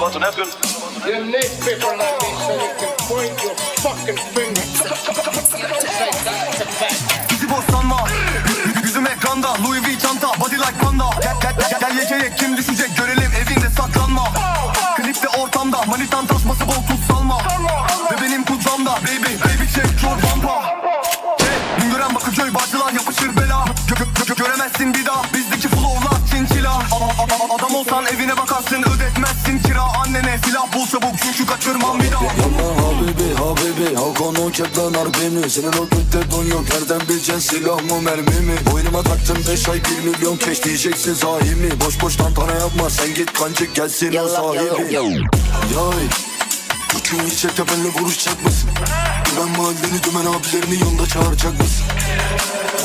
Batu ne yapıyorsun? You need people like me so you can point your fucking finger. Say that's a fact. Bizi bozsanma Y- Yüzüm ekranda. Louis V çanta Body like panda. Gel gel gel, gel yekeye kim düşecek? Görelim evinde saklanma. Klipte ortamda. Manitan tasması bol tut salma. Ve benim kucağımda Baby baby check çok pampa Hey, Güngören Bakırköy Bağcılar yapışır bela. Gö gö gö Göremezsin bir daha. Bizdeki flowlar çinçila Adam olsan evine bakarsın çabuk çünkü kaçırmam bir daha. Yapma habibi habibi Hakan kepten harbimi Senin o götte don yok Nereden bileceksin silah mı mermi mi Boynuma taktım 5 ay 1 milyon keş diyeceksin sahi mi Boş boş tantana yapma sen git kancık gelsin o sahibi. Yay Uçun içecek tepenle vuruşacak mısın Güven mahalleni dümen abilerini yolda çağıracak mısın?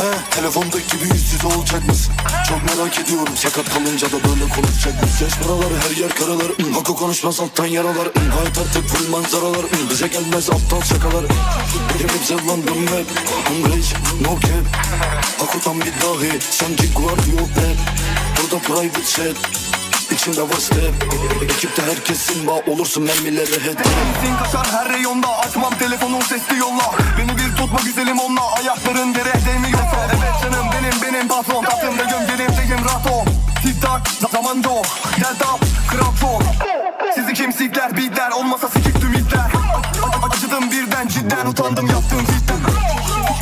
He, telefondaki gibi yüz yüze olacak mısın? Çok merak ediyorum sakat kalınca da böyle konuşacak mısın? Yaş paraları her yer karalar ım, Hako konuşmaz alttan yaralar. Im, Hayat artık full manzaralar. Im, Bize gelmez aptal şakalar. Im. Benim hep zellandım hep Hungry no cap. Hako'dan bir dahi Sanki guard yok rap Burada private jet İçinde var step Ekipte herkesin bağ olursun mermilere head Benzin kaçar her reyonda. Açmam telefonu sesli yolla. Beni bir tutma güzelim onunla. Ayakların yere değmiyorsa Evet canım benim benim patron. Tatlım da gönderimdeyim rahat ol Tik tak zaman do Gel tap kral çok Sizi kimsikler beatler Olmasa sikik tüm itler A- a- Acıdım birden cidden utandım yaptığım cidden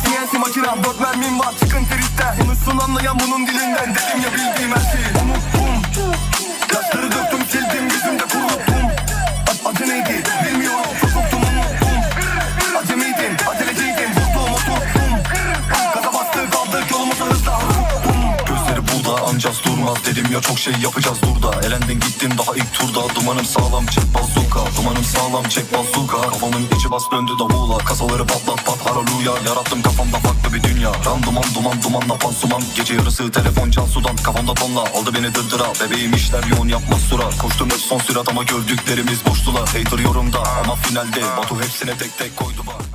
CNC makina dört mermim var. Çıkın tritten Konuşsun anlayan bunun dilinden. Dedim ya bildiğim her şeyi ancaz durmaz dedim ya çok şey yapacağız burada. Elendin gittin daha ilk turda Dumanım sağlam çek bazuka Dumanım sağlam çek bazuka Kafamın içi bas döndü davula. Kasaları patlat pat haraluya Yarattım kafamda farklı bir dünya. Randuman duman dumanla pansuman Gece yarısı telefon can sudan. Kafamda tonla aldı beni dırdıra. Bebeğim işler yoğun yapmaz sura. Koştum hep son sürat ama gördüklerimiz boştular Hater yorumda ama finalde. Batu hepsine tek tek koydu bak